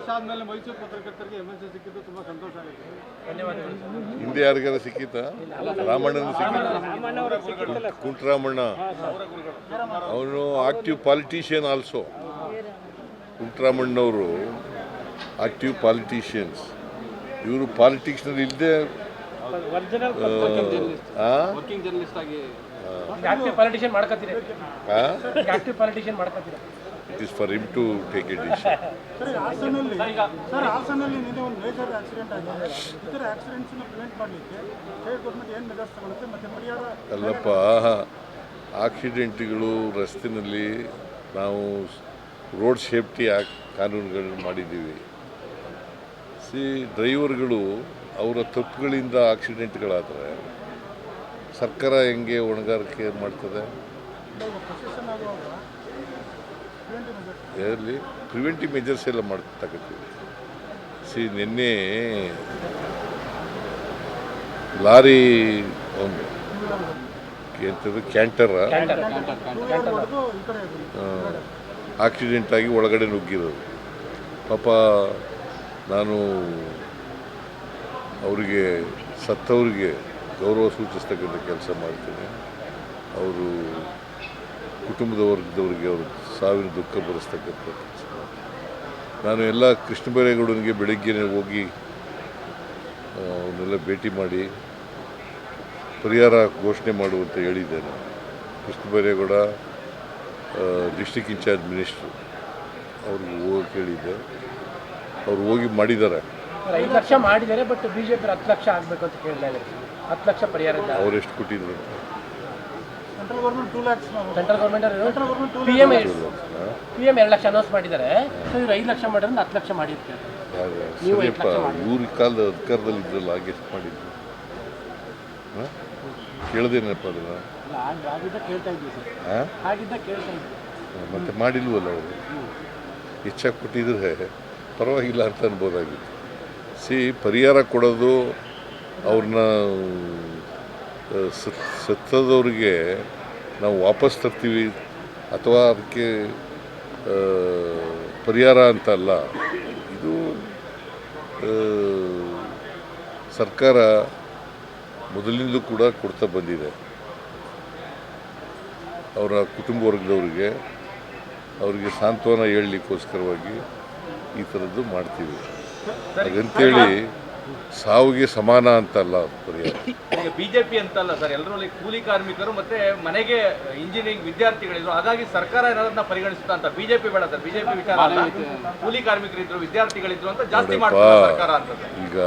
ವರ್ಷ ಆದ್ಮೇಲೆ ಮೈಸೂರು ಪತ್ರಕರ್ತರಿಗೆ ಎಂ ಎಸ್ ಸಿಕ್ಕಿದ್ದು ತುಂಬಾ ಸಂತೋಷ ಆಗುತ್ತೆ. ಹಿಂದೆ ಯಾರಿಗಾರ ಸಿಕ್ಕಿತ್ತ? ರಾಮಣ್ಣನ ಕುಂಟರಾಮಣ್ಣ. ಅವನು ಆಕ್ಟಿವ್ ಪಾಲಿಟಿಷಿಯನ್ ಆಲ್ಸೋ ಕುಂಟರಾಮಣ್ಣವರು ಆಕ್ಟಿವ್ ಪಾಲಿಟಿಷಿಯನ್ಸ್ ಇವರು ಪಾಲಿಟಿಕ್ಸ್ನಲ್ಲಿ ಇಲ್ಲದೆ ವರ್ಕಿಂಗ್ ಜರ್ನಲಿಸ್ಟ್ ಆಗಿ ಆಕ್ಟಿವ್ ಪಾಲಿಟಿಷಿಯನ್ ಮಾಡ್ಕೊತೀರಿ. Active politician ಮಾಡ್ಕೊತೀರಿ. It is for him to take it decision ಅಲ್ಲಪ್ಪ ಆಕ್ಸಿಡೆಂಟ್ಗಳು ರಸ್ತೆಯಲ್ಲಿ ನಾವು ರೋಡ್ ಸೇಫ್ಟಿ ಆ ಕಾನೂನುಗಳನ್ನು ಮಾಡಿದ್ದೀವಿ. ಸಿ ಡ್ರೈವರ್ಗಳು ಅವರ ತಪ್ಪುಗಳಿಂದ ಆಕ್ಸಿಡೆಂಟ್ಗಳಾದರೆ ಸರ್ಕಾರ ಹೆಂಗೆ ಹೊಣೆಗಾರಿಕೆ ಮಾಡ್ತದೆ? ಪ್ರಿವೆಂಟಿವ್ ಮೆಜರ್ಸ್ ಇದರಲ್ಲಿ ಪ್ರಿವೆಂಟಿವ್ ಮೆಜರ್ಸ್ ಎಲ್ಲ ಮಾಡ್ತಕ್ಕಂಥದ್ದು. ಸಿ ನಿನ್ನೆ ಲಾರಿ ಒಂದು ಎಂಥದ್ದು ಕ್ಯಾಂಟರ. ಆಕ್ಸಿಡೆಂಟಾಗಿ ಆಕ್ಸಿಡೆಂಟ್ ಆಗಿ ಒಳಗಡೆ ನುಗ್ಗಿರೋದು. ಪಾಪ ನಾನು ಅವರಿಗೆ ಸತ್ತವರಿಗೆ ಗೌರವ ಸೂಚಿಸ್ತಕ್ಕಂಥ ಕೆಲಸ ಮಾಡ್ತೀನಿ. ಅವರು ಕುಟುಂಬದ ವರ್ಗದವರಿಗೆ ಅವರು ಸಾವಿನ ದುಃಖ ಬರೆಸ್ತಕ್ಕಂಥ ನಾನು ಎಲ್ಲ ಕೃಷ್ಣ ಬೈರೇಗೌಡನಿಗೆ ಬೆಳಗ್ಗೆನೇ ಹೋಗಿ ಅವನ್ನೆಲ್ಲ ಭೇಟಿ ಮಾಡಿ ಪರಿಹಾರ ಘೋಷಣೆ ಮಾಡುವಂತ ಹೇಳಿದ್ದೇನೆ. Krishna Byregowda district incharge minister ಅವ್ರಿಗೆ ಹೋಗಿ ಕೇಳಿದ್ದೆ ಅವ್ರು ಹೋಗಿ ಮಾಡಿದ್ದಾರೆ. ಐದು ಲಕ್ಷ ಮಾಡಿದ್ದಾರೆ ಬಟ್ ಬಿಜೆಪಿ ಹತ್ತು ಲಕ್ಷ ಆಗಬೇಕು ಅಂತ ಕೇಳಿದ್ದಾರೆ ಹತ್ತು ಲಕ್ಷ ಪರಿಹಾರ ಅವ್ರು ಎಷ್ಟು ಕೊಟ್ಟಿದ್ರು central government P M P M ಎರಡು ಲಕ್ಷ ಅನೌನ್ಸ್ ಮಾಡಿದ್ದಾರೆ. ಸೊ ಇವ್ರು ಐದು ಲಕ್ಷ ಮಾಡಿದ್ರೆ ಹತ್ತು ಲಕ್ಷ ಮಾಡಿರ್ತಾರೆ ಇವ್ರ ಕಾಲದ ಅಧಿಕಾರದಲ್ಲಿ ಇದ್ರಲ್ಲ ಹಾಗೆ ಎಷ್ಟು ಮಾಡಿದ್ರು ಕೇಳ್ದೇನಪ್ಪ ಅದನ್ನ ಆಗಿದ್ದ ಕೇಳ್ತಾ ಇದ್ವಿ ಸರ್. ಹಾಂ? ಆಗಿದ್ದ ಕೇಳ್ತಾ ಇದ್ವಿ. ಮತ್ತೆ ಮಾಡಿಲ್ವಲ್ಲ ಅವರು? ಹೆಚ್ಚಾಗಿ ಕೊಟ್ಟಿದ್ರೆ ಪರವಾಗಿಲ್ಲ ಅಂತ ಅನ್ಬೋದಾಗಿತ್ತು. ಸಿ ಪರಿಹಾರ ಕೊಡೋದು ಅವ್ರನ್ನ ಸತ್ ಸತ್ತದವ್ರಿಗೆ ನಾವು ವಾಪಸ್ ತರ್ತೀವಿ ಅಥವಾ ಅದಕ್ಕೆ ಪರಿಹಾರ ಅಂತ ಅಲ್ಲ. ಇದು ಸರ್ಕಾರ ಮೊದಲಿಂದಲೂ ಕೂಡ ಕೊಡ್ತಾ ಬಂದಿದೆ. ಅವರ ಕುಟುಂಬ ವರ್ಗದವರಿಗೆ, ಅವರಿಗೆ ಸಾಂತ್ವನ ಹೇಳಲಿಕ್ಕೋಸ್ಕರವಾಗಿ ಈ ಥರದ್ದು ಮಾಡ್ತೀವಿ. ಹಾಗಂತೇಳಿ ಸಾವಿಗೆ ಸಮಾನ ಅಂತಲ್ಲ ಪರಿಹಾರ ಈಗ ಬಿಜೆಪಿ ಅಂತಲ್ಲ ಸರ್ ಎಲ್ಲರೂ ಕೂಲಿ ಕಾರ್ಮಿಕರು ಮತ್ತೆ ಮನೆಗೆ ಇಂಜಿನಿಯರಿಂಗ್ ವಿದ್ಯಾರ್ಥಿಗಳಿದ್ರು. ಹಾಗಾಗಿ ಸರ್ಕಾರ ಏನಾದ್ರನ್ನ ಪರಿಗಣಿಸುತ್ತಾ ಅಂತ. ಬಿಜೆಪಿ ಬೇಡ ಸರ್ ಬಿಜೆಪಿ ವಿಚಾರ ಅಲ್ಲ. ಕೂಲಿ ಕಾರ್ಮಿಕರಿದ್ರು ವಿದ್ಯಾರ್ಥಿಗಳಿದ್ರು ಅಂತ ಜಾಸ್ತಿ ಮಾಡ್ತಾರೆ ಸರ್ಕಾರ ಅಂತ ಸರ್. ಈಗ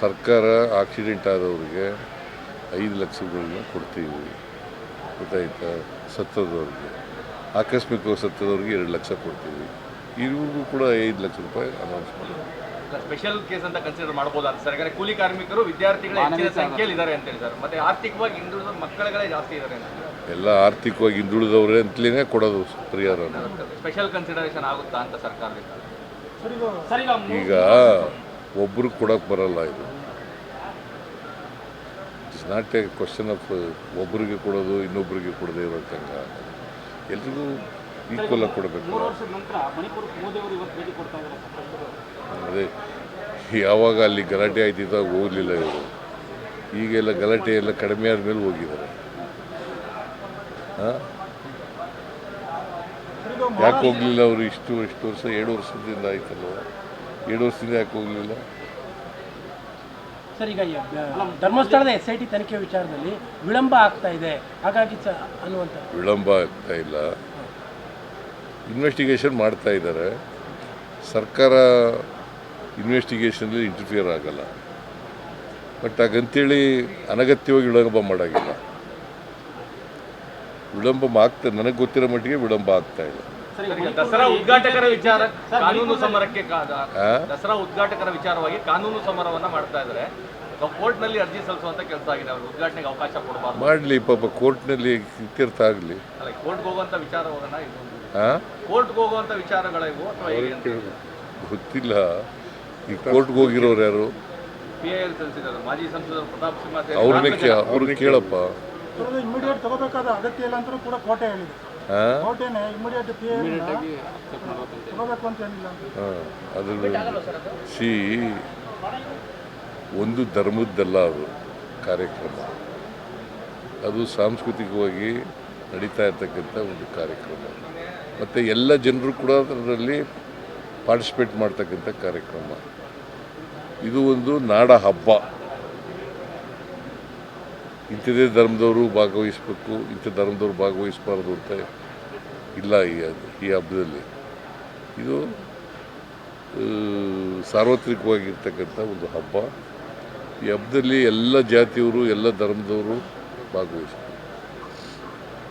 ಸರ್ಕಾರ ಆಕ್ಸಿಡೆಂಟ್ ಆದವ್ರಿಗೆ ಐದು ಲಕ್ಷಗಳನ್ನ ಕೊಡ್ತೀವಿ. ಗೊತ್ತಾಯ್ತಾ? ಸತ್ತದವ್ರಿಗೆ. ಆಕಸ್ಮಿಕವಾಗಿ ಸತ್ತದವ್ರಿಗೆ ಎರಡು ಲಕ್ಷ ಕೊಡ್ತೀವಿ. ಇವ್ರಿಗೂ ಕೂಡ ಐದು ಲಕ್ಷ ರೂಪಾಯಿ ಅನೌನ್ಸ್ ಮಾಡಿದ್ವಿ ಸ್ಪೆಷಲ್ ಕೇಸ್ ಅಂತ ಕನ್ಸಿಡರ್ ಮಾಡಬಹುದಾ ಸರ್ ಯಾಕಂದ್ರೆ ಕೂಲಿ ಕಾರ್ಮಿಕರು ವಿದ್ಯಾರ್ಥಿಗಳ ಹೆಚ್ಚಿನ ಸಂಖ್ಯೆಯಲ್ಲಿ ಇದ್ದಾರೆ ಅಂತೇಳಿ ಸರ್ ಮತ್ತೆ ಆರ್ಥಿಕವಾಗಿ ಹಿಂದುಳಿದ ಮಕ್ಕಳುಗಳೇ ಜಾಸ್ತಿ ಇದ್ದಾರೆ ಎಲ್ಲ ಆರ್ಥಿಕವಾಗಿ ಹಿಂದುಳಿದವ್ರೆ ಅಂತಲೇ ಕೊಡೋದು ಪರಿಹಾರ. ಸ್ಪೆಷಲ್ ಕನ್ಸಿಡರೇಷನ್ ಆಗುತ್ತಾ ಅಂತ ಸರ್ಕಾರದಿಂದ? ಸರ್ ಇದು ಸರ್ ಈಗ ಈಗ ಒಬ್ರು ಕೊಡಕ್ಕೆ ಬರಲ್ಲ ಇದು. It's not a question of ಒಬ್ಬರಿಗೆ ಕೊಡೋದು ಇನ್ನೊಬ್ಬರಿಗೆ ಕೊಡದೇ ಇರೋಕ್ಕಂಗ ಎಲ್ರಿಗೂ ಈಕ್ವಲ್ ಆಗಿ ಕೊಡಬೇಕು ಅದೇ ಯಾವಾಗ ಅಲ್ಲಿ ಗಲಾಟೆ ಆಯ್ತಿದ್ದಾಗ ಹೋಗಲಿಲ್ಲ ಇವರು. ಈಗೆಲ್ಲ ಗಲಾಟೆ ಎಲ್ಲ ಕಡಿಮೆ ಆದಮೇಲೆ ಹೋಗಿದ್ದಾರೆ. ಹಾಂ? ಯಾಕೆ ಹೋಗಲಿಲ್ಲ ಅವರು ಇಷ್ಟು ಇಷ್ಟು ವರ್ಷ? ಎರಡು ವರ್ಷದಿಂದ ಆಯ್ತಲ್ವ? ಎರಡು ವರ್ಷದಿಂದ ಯಾಕೆ ಹೋಗಲಿಲ್ಲ? ಸರ್ ಈಗ ಧರ್ಮಸ್ಥಳದ ಎಸ್ ಐ ಟಿ ತನಿಖೆ ವಿಚಾರದಲ್ಲಿ ವಿಳಂಬ ಆಗ್ತಾ ಇದೆ. ಹಾಗಾಗಿ ಅನ್ನುವಂಥ ವಿಳಂಬ ಆಗ್ತಾ ಇಲ್ಲ. ಇನ್ವೆಸ್ಟಿಗೇಷನ್ ಮಾಡ್ತಾ ಇದ್ದಾರೆ. ಸರ್ಕಾರ ಇನ್ವೆಸ್ಟಿಗೇಷನಲ್ಲಿ ಇಂಟರ್ಫಿಯರ್ ಆಗಲ್ಲ. ಬಟ್ ಹಾಗಂತೇಳಿ ಅನಗತ್ಯವಾಗಿ ವಿಳಂಬ ಮಾಡೋಂಗಿಲ್ಲ. ವಿಳಂಬ ಆಗ್ತಾ ನನಗೆ ಗೊತ್ತಿರೋ ಮಟ್ಟಿಗೆ ವಿಳಂಬ ಆಗ್ತಾ ಇಲ್ಲ ದಸರಾ ಉದ್ಘಾಟಕರ ವಿಚಾರ ಕಾನೂನು ಸಮರಕ್ಕೆ ದಸರಾ ಉದ್ಘಾಟಕರ ವಿಚಾರವಾಗಿ ಕಾನೂನು ಸಮರವನ್ನ ಮಾಡ್ತಾ ಇದ್ದಾರೆ. ಕೋರ್ಟ್ನಲ್ಲಿ ಅರ್ಜಿ ಸಲ್ಲಿಸುವಂತ ಕೆಲಸ ಆಗಿದೆ. ಅವರು ಉದ್ಘಾಟನೆಗೆ ಅವಕಾಶ ಕೊಡಬಾರ್ದು. ಮಾಡಲಿ ಪಾಪ ಕೋರ್ಟ್ನಲ್ಲಿ ಇತ್ಯರ್ಥ ಆಗಲಿ. ಅಲ್ಲ ಕೋರ್ಟ್ಗೆ ಹೋಗುವಂತ ವಿಚಾರವನ್ನ ಇದು ಗೊತ್ತಿಲ್ಲ. ಈ ಕೋರ್ಟ್ಗೆ ಹೋಗಿರೋರು ಯಾರು? ಅವ್ರನ್ನ ಕೇ. ಅವ್ರನ್ನ ಕೇಳಪ್ಪ. ಇಮಿಡಿಯೇಟ್ ತಗೋಬೇಕಾದ ಅಗತ್ಯ ಇಲ್ಲ ಅಂತಲೂ ಕೂಡ ಕೋಟೆ ಹೇಳಿದೆ. ಹಾಂ ಕೋಟೆನೆ ಇಮಿಡಿಯೇಟ್ ಪಿ ಅಕ್ಸೆಪ್ಟ್ ಮಾಡ್ಬೇಕಂತ ತಗೋಬೇಕು ಅಂತ ಏನಿಲ್ಲ ಅದ್ರ ಸಿ ಒಂದು ಧರ್ಮದ್ದಲ್ಲ ಅದು ಕಾರ್ಯಕ್ರಮ. ಅದು ಸಾಂಸ್ಕೃತಿಕವಾಗಿ ನಡೀತಾ ಇರ್ತಕ್ಕಂಥ ಒಂದು ಕಾರ್ಯಕ್ರಮ. ಮತ್ತು ಎಲ್ಲ ಜನರು ಕೂಡ ಅದರಲ್ಲಿ ಪಾರ್ಟಿಸಿಪೇಟ್ ಮಾಡ್ತಕ್ಕಂಥ ಕಾರ್ಯಕ್ರಮ. ಇದು ಒಂದು ನಾಡ ಹಬ್ಬ. ಇಂಥದೇ ಧರ್ಮದವರು ಭಾಗವಹಿಸ್ಬೇಕು, ಇಂಥ ಧರ್ಮದವರು ಭಾಗವಹಿಸಬಾರ್ದು ಅಂತ ಇಲ್ಲ ಈ ಈ ಹಬ್ಬದಲ್ಲಿ. ಇದು ಸಾರ್ವತ್ರಿಕವಾಗಿರ್ತಕ್ಕಂಥ ಒಂದು ಹಬ್ಬ. ಈ ಹಬ್ಬದಲ್ಲಿ ಎಲ್ಲ ಜಾತಿಯವರು, ಎಲ್ಲ ಧರ್ಮದವರು ಭಾಗವಹಿಸ್ತಾರೆ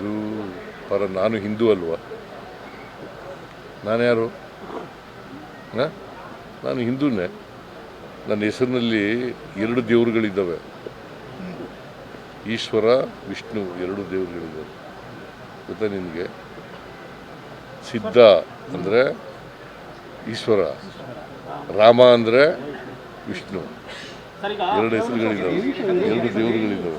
ಇದು ಪರ ನಾನು ಹಿಂದೂ ಅಲ್ವಾ? ನಾನು ಯಾರು? ನಾನು ಹಿಂದೂನೇ. ನನ್ನ ಹೆಸರಿನಲ್ಲಿ ಎರಡು ದೇವರುಗಳಿದ್ದಾವೆ. ಈಶ್ವರ, ವಿಷ್ಣು ಎರಡು ದೇವರುಗಳಿದ್ದಾವೆ. ಗೊತ್ತಾ ನಿನಗೆ? ಸಿದ್ಧ ಅಂದರೆ ಈಶ್ವರ, ರಾಮ ಅಂದರೆ ವಿಷ್ಣು. ಎರಡು ಹೆಸರುಗಳಿದ್ದಾವೆ. ಎರಡು ದೇವರುಗಳಿದ್ದಾವೆ.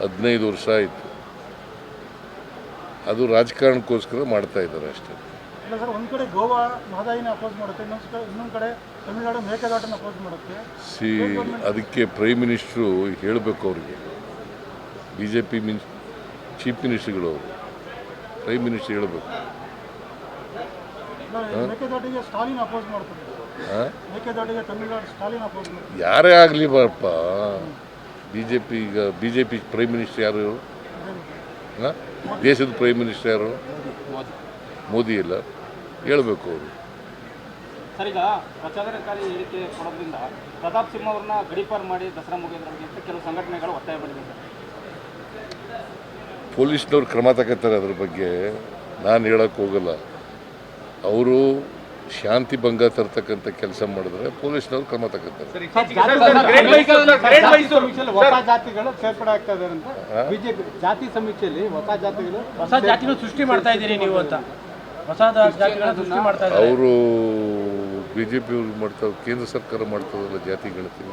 ಹದಿನೈದು ವರ್ಷ ಆಯಿತು. ಅದು ರಾಜಕಾರಣಕ್ಕೋಸ್ಕರ ಮಾಡ್ತಾ ಇದ್ದಾರೆ ಅಷ್ಟೇ. ಒಂದು ಕಡೆ ಗೋವಾ ಮಹದಾಯಿನ ಅಪೋಸ್ ಮಾಡುತ್ತೆ ಇನ್ನೊಂದು ಕಡೆ ತಮಿಳುನಾಡು ಮೇಕೆದಾಟನ ಅಪೋಸ್ ಮಾಡುತ್ತೆ. ಸಿ ಅದಕ್ಕೆ ಪ್ರೈಮ್ ಮಿನಿಸ್ಟ್ರು ಹೇಳಬೇಕು ಅವ್ರಿಗೆ. ಬಿ ಜೆ ಪಿ ಮಿನ್ ಚೀಫ್ ಮಿನಿಸ್ಟ್ರುಗಳು ಅವರು. ಪ್ರೈಮ್ ಮಿನಿಸ್ಟರ್ ಹೇಳಬೇಕು. ಮೇಕೆದಾಟಿಗೆ ಸ್ಟಾಲಿನ್ ಅಪೋಸ್ ಮಾಡ್ತಾರೆ. ಮೇಕೆದಾಟಿಗೆ ತಮಿಳುನಾಡು ಸ್ಟಾಲಿನ್ ಅಪೋಸ್ ಯಾರೇ ಆಗಲಿ ಬಾರಪ್ಪ. ಬಿ ಜೆ ಪಿ ಈಗ B J P prime minister ಯಾರು ಹಾಂ? ದೇಶದ ಪ್ರೈಮ್ ಮಿನಿಸ್ಟರ್ ಯಾರು? ಮೋದಿ ಇಲ್ಲ. ಹೇಳಬೇಕು ಅವರು. ಸರ್ ಈಗ ಪ್ರಚೋದನಕಾರಿ ಹೇಳಿಕೆ ಕೊಡೋದ್ರಿಂದ ಪ್ರತಾಪ್ ಸಿಂಹ ಅವ್ರನ್ನ ಗಡೀಪಾರ್ ಮಾಡಿ ದಸರಾ ಮುಗಿಯೋದ್ರ ಬಗ್ಗೆ ಅಂತ ಕೆಲವು ಸಂಘಟನೆಗಳು ಒತ್ತಾಯ ಮಾಡಿದೆ ಸರ್ ಪೊಲೀಸ್ನವ್ರು ಕ್ರಮ ತಗೋತಾರೆ ಅದ್ರ ಬಗ್ಗೆ. ನಾನು ಹೇಳೋಕ್ಕೆ ಹೋಗಲ್ಲ. ಅವರು ಶಾಂತಿ ಭಂಗ ತರ್ತಕ್ಕಂಥ ಕೆಲಸ ಮಾಡಿದ್ರೆ ಪೊಲೀಸ್ನವ್ರು ಕ್ರಮ ತಗೋತಾರೆ. ಅವರು ಬಿ ಜೆ ಪಿ ಅವ್ರು ಮಾಡ್ತಾರೆ ಕೇಂದ್ರ ಸರ್ಕಾರ ಮಾಡ್ತಾರಲ್ಲ ಜಾತಿ ಗಣತಿ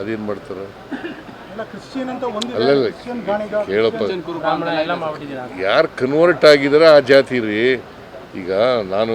ಅದೇನು ಮಾಡ್ತಾರೆ? ಅಲ್ಲ ಕ್ರಿಶ್ಚಿಯನ್ ಅಂತ ಒಂದಿದೆ. ಅಲ್ಲಲ್ಲ ಕ್ರಿಶ್ಚಿಯನ್ ಗಾಣಿಗ. ಕೇಳಪ್ಪ. ಯಾರು ಕನ್ವರ್ಟ್ ಆಗಿದಾರೆ ಆ ಜಾತಿ ರೀ. ಈಗ ನಾನು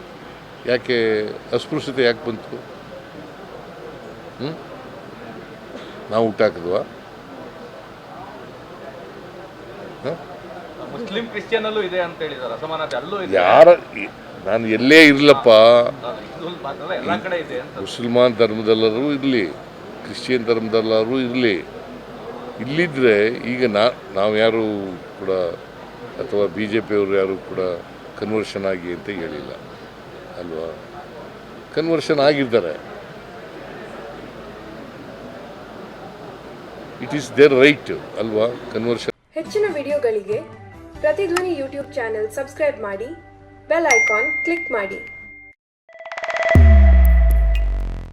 ಯಾಕೆ ಅಸ್ಪೃಶ್ಯತೆ ಯಾಕೆ ಬಂತು? ಹ್ಞೂ ನಾವು ಹುಟ್ಟಾಕಿದ್ವಾ ಮುಸ್ಲಿಂ ಕ್ರಿಶ್ಚಿಯನ್ ಅಲ್ಲೂ ಇದೆ ಅಂತ ಹೇಳಿದಾರೆ ಅಸಮಾನತೆ ಅಲ್ಲೂ ಇದೆ. ಯಾರ ನಾನು ಎಲ್ಲೇ ಇರಲಪ್ಪ. ಎಲ್ಲಾ ಕಡೆ ಇದೆ ಅಂತ. ಮುಸಲ್ಮಾನ್ ಧರ್ಮದಲ್ಲರೂ ಇರಲಿ ಕ್ರಿಶ್ಚಿಯನ್ ಧರ್ಮದಲ್ಲರೂ ಇರಲಿ. ಇಲ್ಲಿದ್ದರೆ ಈಗ ನಾ ನಾವು ಯಾರು ಕೂಡ ಅಥವಾ ಬಿ ಜೆ ಪಿಯವರು ಯಾರು ಕೂಡ ಕನ್ವರ್ಷನ್ ಆಗಿ ಅಂತ ಹೇಳಿಲ್ಲ. ಅಲ್ವಾ? ಕನ್ವರ್ಷನ್ ಆಗಿದ್ದಾರೆ. ಇಟ್ ಈಸ್ ದೇರ್ ರೈಟ್ ಅಲ್ವಾ? ಕನ್ವರ್ಷನ್ ಹೆಚ್ಚಿನ ವಿಡಿಯೋಗಳಿಗೆ ಪ್ರತಿಧ್ವನಿ ಯೂಟ್ಯೂಬ್ ಚಾನೆಲ್ ಸಬ್ಸ್ಕ್ರೈಬ್ ಮಾಡಿ, ಬೆಲ್ ಐಕಾನ್ ಕ್ಲಿಕ್ ಮಾಡಿ.